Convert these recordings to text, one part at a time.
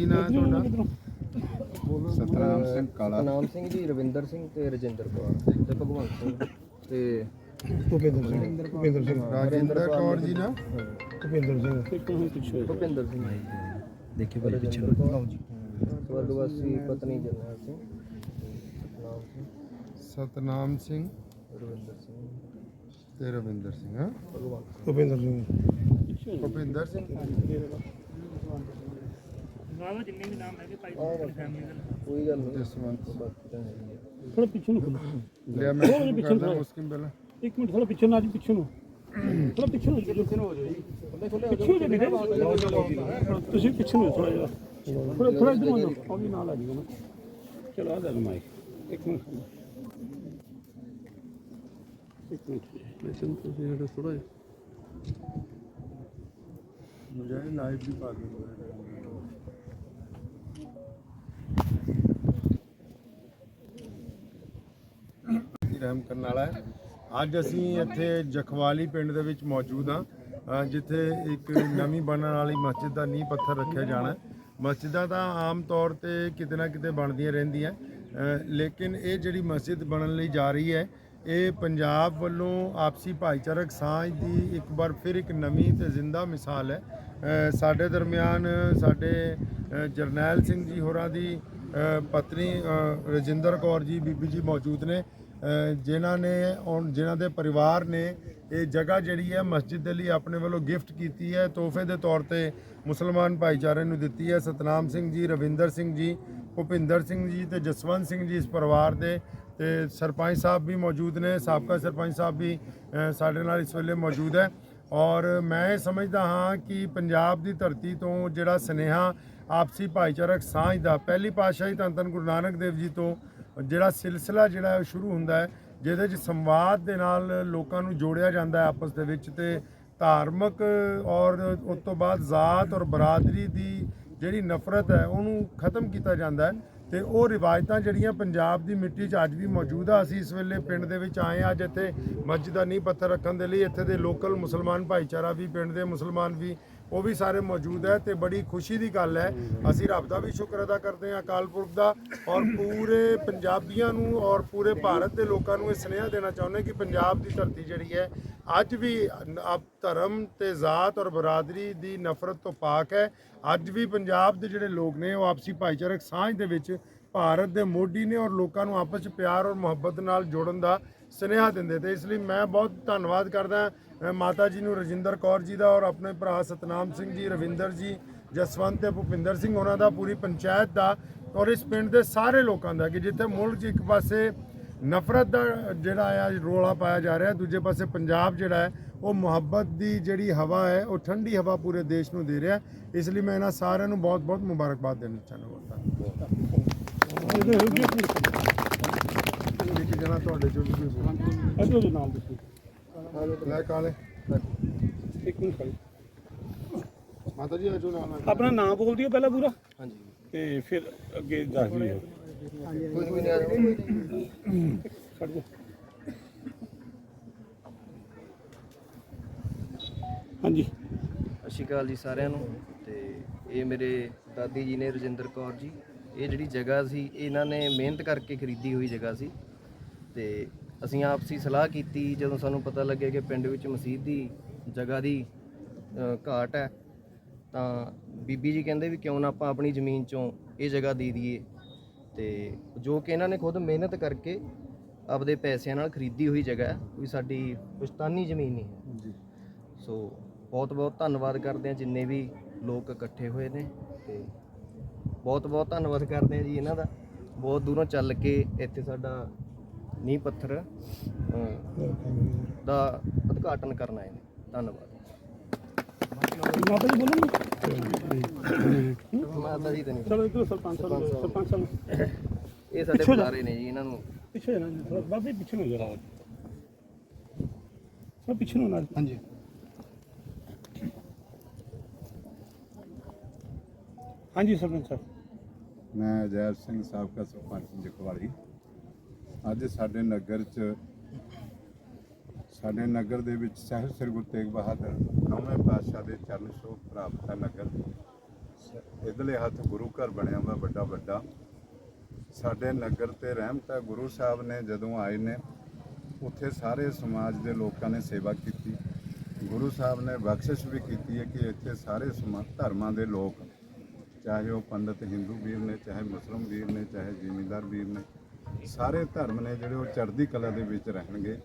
ਕੀ ਨਾਮ ਹੈ ਤੁਹਾਡਾ? ਸਤਨਾਮ ਸਿੰਘ ਕਾਲਾ। ਨਾਮ ਸਿੰਘ ਜੀ ਰਵਿੰਦਰ ਸਿੰਘ ਤੇ ਰਜਿੰਦਰ ਕੌਰ ਤੇ ਭਗਵੰਤ ਸਿੰਘ ਤੇ ਭੁਪਿੰਦਰ ਸਿੰਘ ਭੁਪਿੰਦਰ ਸਿੰਘ। ਰਾਜਿੰਦਰ ਕੌਰ ਜੀ ਨਾ ਭੁਪਿੰਦਰ ਸਿੰਘ। ਭੁਪਿੰਦਰ ਸਿੰਘ। ਦੇਖਿਓ ਭਾਈ ਪਿੱਛੇ ਨੂੰ ਲਓ ਜੀ। ਸਵਰਗਵਾਸੀ ਪਤਨੀ ਜਰਨੈਲ ਸਿੰਘ ਨਾਮ ਸਿੰਘ। ਸਤਨਾਮ ਸਿੰਘ ਰਵਿੰਦਰ ਸਿੰਘ। ਤੇ ਰਵਿੰਦਰ ਸਿੰਘ ਹਾਂ। ਭਗਵੰਤ ਭੁਪਿੰਦਰ ਸਿੰਘ। ਭੁਪਿੰਦਰ ਸਿੰਘ। ਕੋਈ ਗੱਲ ਨਹੀਂ। ਜਸਵੰਤ ਬਾਕੀ ਤਾਂ ਹੈਗੀ ਆ। ਥੋੜਾ ਪਿੱਛੇ ਨੂੰ ਲਿਆ ਮੈਂ ਸ਼ੁਰੂ ਕਰਦਾ ਮੁਸਕਿਲ ਪਹਿਲਾਂ। ਇੱਕ ਮਿੰਟ ਥੋੜਾ ਪਿੱਛੇ ਨੂੰ ਅੱਜ ਪਿੱਛੇ ਨੂੰ। ਥੋੜਾ ਪਿੱਛੇ ਨੂੰ। ਪਿੱਛੇ ਨੂੰ ਹੋ ਜਾਓ ਜੀ। ਪਿੱਛੇ ਹੋ ਜਾਓ ਵੀਰੇ। ਤੁਸੀਂ ਪਿੱਛੇ ਨੂੰ ਥੋੜਾ ਜਿਹਾ। ਥੋੜਾ ਥੋੜਾ ਇਧਰ ਨੂੰ ਉਹ ਵੀ ਨਾਲ ਆ ਜਾਊਗਾ ਨਾ ਚਲੋ ਆ ਜਾ ਮਾਈਕ ਇੱਕ ਮਿੰਟ। ਇੱਕ ਮਿੰਟ। ਮੈਂ ਚੰਦ ਤੁਸੀਂ ਜਿਹੜਾ ਥੋੜਾ ਜਿਹਾ। ਮੁਝੇ ਲਾਈਵ ਵੀ ਪਾ ਦਿਓ ਰਹਿਮ ਕਰਨ ਵਾਲਾ ਹੈ। ਅੱਜ ਅਸੀਂ ਇੱਥੇ ਜਖਵਾਲੀ ਪਿੰਡ ਦੇ ਵਿੱਚ ਮੌਜੂਦ ਹਾਂ। ਜਿੱਥੇ ਇੱਕ ਨਵੀਂ ਬਣਨ ਵਾਲੀ ਮਸਜਿਦ ਦਾ ਨੀਂਹ ਪੱਥਰ ਰੱਖਿਆ ਜਾਣਾ ਮਸਜਿਦਾਂ ਤਾਂ ਆਮ ਤੌਰ ਤੇ ਕਿਤੇ ਨਾ ਕਿਤੇ ਬਣਦੀਆਂ ਰਹਿੰਦੀਆਂ। ਲੇਕਿਨ ਇਹ ਜਿਹੜੀ ਮਸਜਿਦ ਬਣਨ ਲਈ ਜਾ ਰਹੀ ਹੈ, ਇਹ ਪੰਜਾਬ ਵੱਲੋਂ ਆਪਸੀ ਭਾਈਚਾਰਕ ਸਾਂਝ ਦੀ ਇੱਕ ਵਾਰ ਫਿਰ ਇੱਕ ਨਵੀਂ ਤੇ ਜ਼ਿੰਦਾ ਮਿਸਾਲ ਹੈ। ਸਾਡੇ ਦਰਮਿਆਨ ਸਾਡੇ ਜਰਨੈਲ ਸਿੰਘ ਜੀ ਹੋਰਾਂ ਦੀ ਪਤਨੀ ਰਜਿੰਦਰ ਕੌਰ ਜੀ, ਬੀਬੀ ਜੀ ਮੌਜੂਦ ਨੇ। ਜਿਨ੍ਹਾਂ ਨੇ ਔਰ ਜਿਨ੍ਹਾਂ ਦੇ ਪਰਿਵਾਰ ਨੇ ਇਹ ਜਗ੍ਹਾ ਜਿਹੜੀ ਹੈ ਮਸਜਿਦ ਦੇ ਲਈ ਆਪਣੇ ਵੱਲੋਂ ਗਿਫਟ ਕੀਤੀ ਹੈ, ਤੋਹਫੇ ਦੇ ਤੌਰ ਤੇ ਮੁਸਲਮਾਨ ਭਾਈਚਾਰੇ ਨੂੰ ਦਿੱਤੀ ਹੈ। ਸਤਨਾਮ ਸਿੰਘ ਜੀ, ਰਵਿੰਦਰ ਸਿੰਘ ਜੀ, ਭੁਪਿੰਦਰ ਸਿੰਘ ਜੀ ਤੇ ਜਸਵੰਤ ਸਿੰਘ ਜੀ ਇਸ ਪਰਿਵਾਰ ਦੇ ਤੇ ਸਰਪੰਚ ਸਾਹਿਬ ਵੀ ਮੌਜੂਦ ਨੇ। ਸਾਬਕਾ ਸਰਪੰਚ ਸਾਹਿਬ ਵੀ ਸਾਡੇ ਨਾਲ ਇਸ ਵੇਲੇ ਮੌਜੂਦ ਹੈ। ਔਰ ਮੈਂ ਇਹ ਸਮਝਦਾ ਹਾਂ ਕਿ ਪੰਜਾਬ ਦੀ ਧਰਤੀ ਤੋਂ ਜਿਹੜਾ ਸਨੇਹਾ ਆਪਸੀ ਭਾਈਚਾਰਕ ਸਾਂਝ ਦਾ ਪਹਿਲੀ ਪਾਤਸ਼ਾਹੀ ਧੰਨ ਧੰਨ ਗੁਰੂ ਨਾਨਕ ਦੇਵ ਜੀ ਤੋਂ ਜਿਹੜਾ ਸਿਲਸਿਲਾ ਜਿਹੜਾ ਹੈ ਉਹ ਸ਼ੁਰੂ ਹੁੰਦਾ ਹੈ, ਜਿਹਦੇ ਵਿੱਚ ਸੰਵਾਦ ਦੇ ਨਾਲ ਲੋਕਾਂ ਨੂੰ ਜੋੜਿਆ ਜਾਂਦਾ ਹੈ ਆਪਸ ਦੇ ਵਿੱਚ ਤੇ ਧਾਰਮਿਕ ਔਰ ਉਸ ਤੋਂ ਬਾਅਦ ਜ਼ਾਤ ਔਰ ਬਰਾਦਰੀ ਦੀ ਜਿਹੜੀ ਨਫ਼ਰਤ ਹੈ ਉਹਨੂੰ ਖਤਮ ਕੀਤਾ ਜਾਂਦਾ ਹੈ ਤੇ ਉਹ ਰਿਵਾਇਤਾਂ ਜਿਹੜੀਆਂ ਪੰਜਾਬ ਦੀ ਮਿੱਟੀ 'ਚ ਅੱਜ ਵੀ ਮੌਜੂਦ ਆ, ਅਸੀਂ ਇਸ ਵੇਲੇ ਪਿੰਡ ਦੇ ਵਿੱਚ ਆਏ ਹਾਂ ਅੱਜ ਇੱਥੇ ਮਸਜਿਦ ਦਾ ਨੀਂਹ ਪੱਥਰ ਰੱਖਣ ਦੇ ਲਈ, ਇੱਥੇ ਦੇ ਲੋਕਲ ਮੁਸਲਮਾਨ ਭਾਈਚਾਰਾ ਵੀ, ਪਿੰਡ ਦੇ ਮੁਸਲਮਾਨ ਵੀ ਉਹ ਵੀ ਸਾਰੇ ਮੌਜੂਦ ਹੈ ਤੇ ਬੜੀ ਖੁਸ਼ੀ ਦੀ ਗੱਲ ਹੈ। ਅਸੀਂ ਰੱਬ ਦਾ ਵੀ ਸ਼ੁਕਰ ਅਦਾ ਕਰਦੇ ਹਾਂ ਅਕਾਲ ਪੁਰਖ ਦਾ ਔਰ ਪੂਰੇ ਪੰਜਾਬੀਆਂ ਨੂੰ ਔਰ ਪੂਰੇ ਭਾਰਤ ਦੇ ਲੋਕਾਂ ਨੂੰ ਇਹ ਸੁਨੇਹਾ ਦੇਣਾ ਚਾਹੁੰਦੇ ਕਿ ਪੰਜਾਬ ਦੀ ਧਰਤੀ ਜਿਹੜੀ ਹੈ, ਅੱਜ ਵੀ ਆਪ ਧਰਮ ਤੇ ਜ਼ਾਤ ਔਰ ਬਰਾਦਰੀ ਦੀ ਨਫ਼ਰਤ ਤੋਂ ਪਾਕ ਹੈ। ਅੱਜ ਵੀ ਪੰਜਾਬ ਦੇ ਜਿਹੜੇ ਲੋਕ ਨੇ ਉਹ ਆਪਸੀ ਭਾਈਚਾਰਕ ਸਾਂਝ ਦੇ ਵਿੱਚ ਭਾਰਤ ਦੇ ਮੋਢੀ ਨੇ ਔਰ ਲੋਕਾਂ ਨੂੰ ਆਪਸ ਵਿੱਚ ਪਿਆਰ ਔਰ ਮੁਹੱਬਤ ਨਾਲ ਜੋੜਨ ਦਾ ਸੁਨੇਹਾ ਦਿੰਦੇ ਤੇ ਇਸ ਲਈ ਮੈਂ ਬਹੁਤ ਧੰਨਵਾਦ ਕਰਦਾ ਮਾਤਾ ਜੀ ਨੂੰ ਰਜਿੰਦਰ ਕੌਰ ਜੀ ਦਾ ਔਰ ਆਪਣੇ ਭਰਾ ਸਤਨਾਮ ਸਿੰਘ ਜੀ, ਰਵਿੰਦਰ ਜੀ, ਜਸਵੰਤ ਤੇ ਭੁਪਿੰਦਰ ਸਿੰਘ, ਉਹਨਾਂ ਦਾ ਪੂਰੀ ਪੰਚਾਇਤ ਦਾ ਔਰ ਇਸ ਪਿੰਡ ਦੇ ਸਾਰੇ ਲੋਕਾਂ ਦਾ ਕਿ ਜਿੱਥੇ ਮੁਲਕ 'ਚ ਇੱਕ ਪਾਸੇ ਨਫ਼ਰਤ ਦਾ ਜਿਹੜਾ ਆ ਰੋਲਾ ਪਾਇਆ ਜਾ ਰਿਹਾ, ਦੂਜੇ ਪਾਸੇ ਪੰਜਾਬ ਜਿਹੜਾ ਹੈ, ਉਹ ਮੁਹੱਬਤ ਦੀ ਜਿਹੜੀ ਹਵਾ ਹੈ, ਉਹ ਠੰਡੀ ਹਵਾ ਪੂਰੇ ਦੇਸ਼ ਨੂੰ ਦੇ ਰਿਹਾ ਇਸ ਲਈ ਮੈਂ ਇਹਨਾਂ ਸਾਰਿਆਂ ਨੂੰ ਬਹੁਤ ਬਹੁਤ ਮੁਬਾਰਕਬਾਦ ਦੇਣਾ ਚਾਹੁੰਦਾ ਇੱਕ ਜਣਾ ਤੁਹਾਡੇ ਚੋਂ ਵੀ ਕੋਈ ਬੋਲ। ਦੇ ਨਾਲ ਦੱਸੋ ਲੈ ਕਾਲੇ ਇੱਕ ਮਿੰਟ ਖੜੀ ਮਾਤਾ ਜੀ ਅਜੋ ਨਾਲ ਨਾਲ। ਆਪਣਾ ਨਾਮ ਬੋਲ ਦਿਓ ਪਹਿਲਾਂ ਪੂਰਾ ਹਾਂਜੀ ਤੇ ਫਿਰ ਅੱਗੇ ਦੱਸ ਦਿਓ ਕੋਈ ਕੋਈ ਨਹੀਂ ਖੜ ਜਾ ਹਾਂਜੀ ਸਤਿ ਸ਼੍ਰੀ ਅਕਾਲ ਜੀ ਸਾਰਿਆਂ ਨੂੰ ਤੇ ਇਹ ਮੇਰੇ ਦਾਦੀ ਜੀ ਨੇ ਰਜਿੰਦਰ ਕੌਰ ਜੀ ਇਹ ਜਿਹੜੀ ਜਗ੍ਹਾ ਸੀ ਇਹਨਾਂ ਨੇ ਮਿਹਨਤ ਕਰਕੇ ਖਰੀਦੀ ਹੋਈ ਜਗ੍ਹਾ ਸੀ। ਤੇ ਅਸੀਂ ਆਪਸੀ ਸਲਾਹ ਕੀਤੀ ਜਦੋਂ ਸਾਨੂੰ ਪਤਾ ਲੱਗਿਆ ਕਿ ਪਿੰਡ ਵਿੱਚ ਮਸਜਿਦ ਦੀ ਜਗ੍ਹਾ ਦੀ ਅ, ਘਾਟ ਹੈ ਤਾਂ ਬੀਬੀ ਜੀ ਕਹਿੰਦੇ ਵੀ ਕਿਉਂ ਨਾ ਆਪਾਂ ਆਪਣੀ ਜ਼ਮੀਨ ਚੋਂ ਇਹ ਜਗ੍ਹਾ ਦੇ ਦਈਏ। ਤੇ ਜੋ ਕਿ ਇਹਨਾਂ ਨੇ ਖੁਦ ਮਿਹਨਤ ਕਰਕੇ ਆਪਦੇ ਪੈਸਿਆਂ ਨਾਲ ਖਰੀਦੀ ਹੋਈ ਜਗ੍ਹਾ ਹੈ ਕੋਈ ਸਾਡੀ ਪੁਸ਼ਤਾਨੀ ਜ਼ਮੀਨ ਨਹੀਂ ਹੈ। ਜੀ। ਸੋ ਬਹੁਤ ਬਹੁਤ ਧੰਨਵਾਦ ਕਰਦੇ ਹਾਂ ਜਿੰਨੇ ਵੀ ਲੋਕ ਇਕੱਠੇ ਹੋਏ ਨੇ ਤੇ ਬਹੁਤ ਬਹੁਤ ਧੰਨਵਾਦ ਕਰਦੇ ਹਾਂ ਜੀ ਇਹਨਾਂ ਦਾ। ਬਹੁਤ ਦੂਰੋਂ ਚੱਲ ਕੇ ਇੱਥੇ ਸਾਡਾ ਨੀਂਹ ਪੱਥਰ ਅਹ, ਦਾ ਉਦਘਾਟਨ ਕਰਨ ਆਏ ਨੇ। ਧੰਨਵਾਦ। ਮਾਤਾ ਜੀ ਬੋਲੋ ਮਾਤਾ ਜੀ ਤੇ ਨਹੀਂ। ਚਲੋ ਇਧਰ ਸਰਪੰਚ ਸਾਹਿਬ ਸਰਪੰਚ ਸਾਹਿਬ। ਇਹ ਸਾਡੇ। ਬੁਲਾਰੇ ਨੇ ਜੀ ਇਹਨਾਂ ਨੂੰ। ਪਿੱਛੇ ਜਾਣਾ ਜੀ ਥੋੜਾ ਬਾਬੇ ਪਿੱਛੇ ਨੂੰ ਜਰਾ ਥੋੜਾ ਪਿੱਛੇ ਨੂੰ ਨਾਲ ਹਾਂਜੀ। ਹਾਂਜੀ ਸਰਪੰਚ ਸਾਹਿਬ। ਮੈਂ ਅਜੈਬ ਸਿੰਘ ਸਾਬਕਾ ਸਰਪੰਚ ਜਖਵਾਲੀ ਅੱਜ ਸਾਡੇ ਨਗਰ 'ਚ, ਸਾਡੇ ਨਗਰ ਦੇ ਵਿੱਚ ਸਾਹਿਬ ਸ੍ਰੀ ਗੁਰੂ ਤੇਗ ਬਹਾਦਰ ਨੌਵੇਂ ਪਾਤਸ਼ਾਹ ਦੇ ਚਰਨ ਛੋਹ ਪ੍ਰਾਪਤ ਹੈ ਨਗਰ। ਇਧਰਲੇ ਹੱਥ ਗੁਰੂ ਘਰ ਬਣਿਆ ਵਾ ਵੱਡਾ ਵੱਡਾ। ਸਾਡੇ ਨਗਰ ਤੇ ਰਹਿਮਤ ਹੈ ਗੁਰੂ ਸਾਹਿਬ ਨੇ ਜਦੋਂ ਆਏ ਨੇ, ਉੱਥੇ ਸਾਰੇ ਸਮਾਜ ਦੇ ਲੋਕਾਂ ਨੇ ਸੇਵਾ ਕੀਤੀ। ਗੁਰੂ ਸਾਹਿਬ ਨੇ ਬਖਸ਼ਿਸ਼ ਵੀ ਕੀਤੀ ਹੈ ਕਿ ਇੱਥੇ ਸਾਰੇ ਸਮਾ ਧਰਮਾਂ ਦੇ ਲੋਕ ਚਾਹੇ ਉਹ ਪੰਡਤ ਹਿੰਦੂ ਵੀਰ ਨੇ, ਚਾਹੇ ਮੁਸਲਮ ਵੀਰ ਨੇ, ਚਾਹੇ ਜ਼ਿਮੀਂਦਾਰ ਵੀਰ ਨੇ, ਸਾਰੇ ਧਰਮ ਨੇ ਜਿਹੜੇ ਉਹ ਚੜ੍ਹਦੀ ਕਲਾ ਦੇ ਵਿੱਚ ਰਹਿਣਗੇ।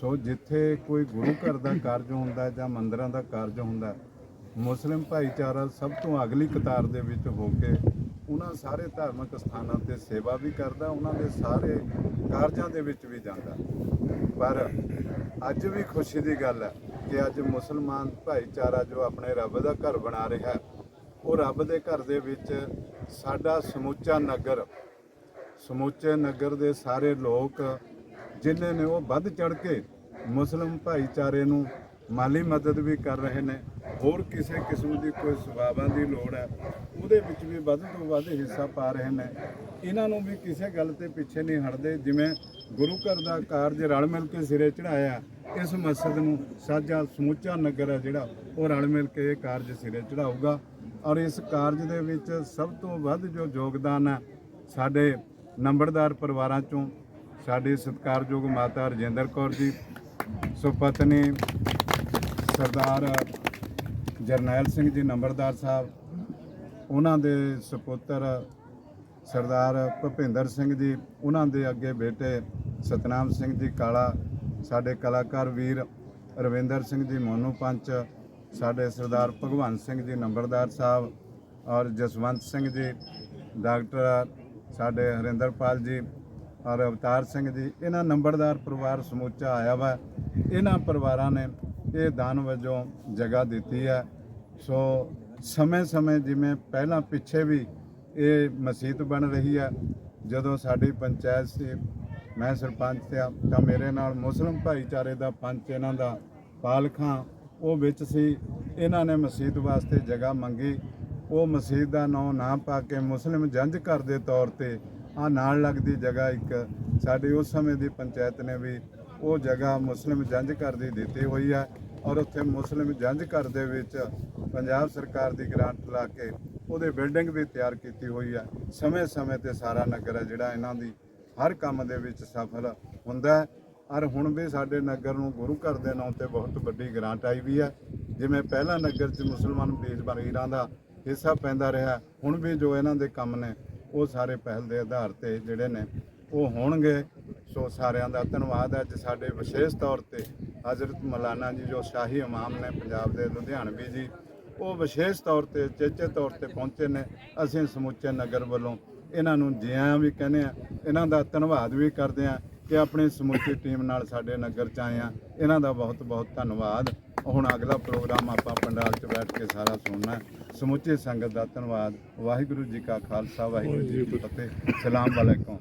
ਸੋ ਜਿੱਥੇ ਕੋਈ ਗੁਰੂ ਘਰ ਦਾ ਕਾਰਜ ਹੁੰਦਾ ਜਾਂ ਮੰਦਰਾਂ ਦਾ ਕਾਰਜ ਹੁੰਦਾ ਮੁਸਲਿਮ ਭਾਈਚਾਰਾ ਸਭ ਤੋਂ ਅਗਲੀ ਕਤਾਰ ਦੇ ਵਿੱਚ ਹੋ ਕੇ ਉਹਨਾਂ ਸਾਰੇ ਧਾਰਮਿਕ ਸਥਾਨਾਂ ਤੇ ਸੇਵਾ ਵੀ ਕਰਦਾ, ਉਹਨਾਂ ਦੇ ਸਾਰੇ ਕਾਰਜਾਂ ਦੇ ਵਿੱਚ ਵੀ ਜਾਂਦਾ। ਪਰ ਅੱਜ ਵੀ ਖੁਸ਼ੀ ਦੀ ਗੱਲ ਹੈ ਕਿ ਅੱਜ ਮੁਸਲਮਾਨ ਭਾਈਚਾਰਾ ਜੋ ਆਪਣੇ ਰੱਬ ਦਾ ਘਰ ਬਣਾ ਰਿਹਾ ਹੈ ਉਹ ਰੱਬ ਦੇ ਘਰ ਦੇ ਵਿੱਚ ਸਾਡਾ ਸਮੁੱਚਾ ਨਗਰ, ਸਮੁੱਚੇ ਨਗਰ ਦੇ ਸਾਰੇ ਲੋਕ ਜਿਨ੍ਹਾਂ ਨੇ ਉਹ ਵੱਧ ਚੜ ਕੇ ਮੁਸਲਿਮ ਭਾਈਚਾਰੇ ਨੂੰ ਮਾਲੀ ਮਦਦ ਵੀ ਕਰ ਰਹੇ ਨੇ, ਹੋਰ ਕਿਸੇ ਕਿਸਮ ਦੀ ਕੋਈ ਸੇਵਾਵਾਂ ਦੀ ਲੋੜ ਹੈ, ਉਹਦੇ ਵਿੱਚ ਵੀ ਵੱਧ ਤੋਂ ਵੱਧ ਹਿੱਸਾ ਪਾ ਰਹੇ ਨੇ। ਇਹਨਾਂ ਨੂੰ ਵੀ ਕਿਸੇ ਗੱਲ ਤੇ ਪਿੱਛੇ ਨਹੀਂ ਹਟਦੇ, ਜਿਵੇਂ ਗੁਰੂ ਘਰ ਦਾ ਕਾਰਜ ਰਲ ਮਿਲ ਕੇ ਸਿਰੇ ਚੜਾਇਆ ਇਸ ਮਸਜਿਦ ਨੂੰ ਸਾਜਾ ਸਮੁੱਚਾ ਨਗਰ ਹੈ ਜਿਹੜਾ ਉਹ ਰਲ ਮਿਲ ਕੇ ਇਹ ਕਾਰਜ ਸਿਰੇ ਚੜਾਊਗਾ ਔਰ ਇਸ ਕਾਰਜ ਦੇ ਵਿੱਚ ਸਭ ਤੋਂ ਵੱਧ ਜੋ ਯੋਗਦਾਨ ਹੈ ਸਾਡੇ ਨੰਬਰਦਾਰ ਪਰਿਵਾਰਾਂ ਚੋਂ, ਸਾਡੇ ਸਤਿਕਾਰਯੋਗ ਮਾਤਾ ਰਜਿੰਦਰ ਕੌਰ ਜੀ, ਸੁਪਤਨੀ ਸਰਦਾਰ ਜਰਨੈਲ ਸਿੰਘ ਜੀ ਨੰਬਰਦਾਰ ਸਾਹਿਬ, ਉਹਨਾਂ ਦੇ ਸੁਪੁੱਤਰ ਸਰਦਾਰ ਭੁਪਿੰਦਰ ਸਿੰਘ ਜੀ, ਉਹਨਾਂ ਦੇ ਅੱਗੇ ਬੇਟੇ ਸਤਨਾਮ ਸਿੰਘ ਜੀ, ਕਾਲਾ ਸਾਡੇ ਕਲਾਕਾਰ ਵੀਰ ਰਵਿੰਦਰ ਸਿੰਘ ਜੀ, ਮੋਨੂ ਪੰਚ ਸਾਡੇ ਸਰਦਾਰ ਭਗਵੰਤ ਸਿੰਘ ਜੀ, ਨੰਬਰਦਾਰ ਸਾਹਿਬ ਔਰ ਜਸਵੰਤ ਸਿੰਘ ਜੀ, ਡਾਕਟਰ ਸਾਡੇ ਹਰਿੰਦਰਪਾਲ ਜੀ ਔਰ ਅਵਤਾਰ ਸਿੰਘ ਜੀ, ਇਹਨਾਂ ਨੰਬਰਦਾਰ ਪਰਿਵਾਰ ਸਮੁੱਚਾ ਆਇਆ ਵਾ। ਇਹਨਾਂ ਪਰਿਵਾਰਾਂ ਨੇ ਇਹ ਦਾਨ ਵਜੋਂ ਜਗ੍ਹਾ ਦਿੱਤੀ ਹੈ। ਸੋ ਸਮੇਂ-ਸਮੇਂ ਜਿਵੇਂ ਪਹਿਲਾਂ ਪਿੱਛੇ ਵੀ ਇਹ ਮਸਜਿਦ ਬਣ ਰਹੀ ਹੈ, ਜਦੋਂ ਸਾਡੀ ਪੰਚਾਇਤ ਸੀ, ਮੈਂ ਸਰਪੰਚ ਸੀ ਤਾਂ ਮੇਰੇ ਨਾਲ ਮੁਸਲਮ ਭਾਈਚਾਰੇ ਦਾ ਪੰਚ ਇਹਨਾਂ ਦਾ ਪਾਲ ਖਾਂ ਉਹ ਵਿੱਚ ਸੀ। ਇਹਨਾਂ ਨੇ ਮਸਜਿਦ ਵਾਸਤੇ ਜਗ੍ਹਾ ਮੰਗੀ। ਉਹ ਮਸਜਿਦ ਦਾ ਨਾਂ ਨਾ ਪਾ ਕੇ ਮੁਸਲਿਮ ਜੰਝ ਘਰ ਦੇ ਤੌਰ ਤੇ ਆ ਨਾਲ ਲੱਗਦੀ ਜਗ੍ਹਾ ਇੱਕ ਸਾਡੀ ਉਸ ਸਮੇਂ ਦੀ ਪੰਚਾਇਤ ਨੇ ਵੀ ਉਹ ਜਗ੍ਹਾ ਮੁਸਲਿਮ ਜੰਝ ਘਰ ਦੀ ਦਿੱਤੀ ਹੋਈ ਹੈ ਔਰ ਉੱਥੇ ਮੁਸਲਿਮ ਜੰਝ ਘਰ ਦੇ ਵਿੱਚ ਪੰਜਾਬ ਸਰਕਾਰ ਦੀ ਗ੍ਰਾਂਟ ਲਾ ਕੇ ਉਹਦੇ ਬਿਲਡਿੰਗ ਵੀ ਤਿਆਰ ਕੀਤੀ ਹੋਈ ਹੈ ਸਮੇਂ-ਸਮੇਂ ਤੇ ਸਾਰਾ ਨਗਰ ਹੈ ਜਿਹੜਾ ਇਹਨਾਂ ਦੀ ਹਰ ਕੰਮ ਦੇ ਵਿੱਚ ਸਫਲ ਹੁੰਦਾ। ਔਰ ਹੁਣ ਵੀ ਸਾਡੇ ਨਗਰ ਨੂੰ ਗੁਰੂ ਘਰ ਦੇ ਨਾਂ ਤੇ ਬਹੁਤ ਵੱਡੀ ਗ੍ਰਾਂਟ ਆਈ ਵੀ ਹੈ। ਜਿਵੇਂ ਪਹਿਲਾਂ ਨਗਰ 'ਚ ਮੁਸਲਮਾਨ ਬੀਜ ਬਰੀਰਾਂ ਦਾ ਹਿੱਸਾ ਪੈਂਦਾ ਰਿਹਾ, ਹੁਣ ਵੀ ਜੋ ਇਹਨਾਂ ਦੇ ਕੰਮ ਨੇ, ਉਹ ਸਾਰੇ ਪਹਿਲ ਦੇ ਆਧਾਰ ਤੇ ਜਿਹੜੇ ਨੇ, ਉਹ ਹੋਣਗੇ। ਸੋ ਸਾਰਿਆਂ ਦਾ ਧੰਨਵਾਦ ਅੱਜ ਸਾਡੇ ਵਿਸ਼ੇਸ਼ ਤੌਰ ਤੇ ਹਜ਼ਰਤ ਮੌਲਾਨਾ ਜੀ, ਜੋ ਸ਼ਾਹੀ ਇਮਾਮ ਨੇ ਪੰਜਾਬ ਦੇ ਲੁਧਿਆਣਵੀ ਜੀ, ਉਹ ਵਿਸ਼ੇਸ਼ ਤੌਰ ਤੇ, ਚੇਚੇ ਤੌਰ ਤੇ ਪਹੁੰਚੇ ਨੇ। ਅਸੀਂ ਸਮੁੱਚੇ ਨਗਰ ਵੱਲੋਂ ਇਹਨਾਂ ਨੂੰ ਜੀ ਵੀ ਕਹਿੰਦੇ ਆ ਇਹਨਾਂ ਦਾ ਧੰਨਵਾਦ ਵੀ ਕਰਦੇ ਆ ਕਿ ਆਪਣੀ ਸਮੁੱਚੀ ਟੀਮ ਨਾਲ ਸਾਡੇ ਨਗਰ ਚ ਆਏ ਆ ਇਹਨਾਂ ਦਾ ਬਹੁਤ ਬਹੁਤ ਧੰਨਵਾਦ। ਹੁਣ ਅਗਲਾ ਪ੍ਰੋਗਰਾਮ ਆਪਾਂ ਪੰਡਾਲ 'ਚ ਬੈਠ ਕੇ ਸਾਰਾ ਸੁਣਨਾ। ਸਮੁੱਚੀ ਸੰਗਤ ਦਾ ਧੰਨਵਾਦ। ਵਾਹਿਗੁਰੂ ਜੀ ਕਾ ਖਾਲਸਾ ਵਾਹਿਗੁਰੂ ਜੀ ਕੀ ਫਤਿਹ। ਸਲਾਮ ਵਾਲੇਕੁਮ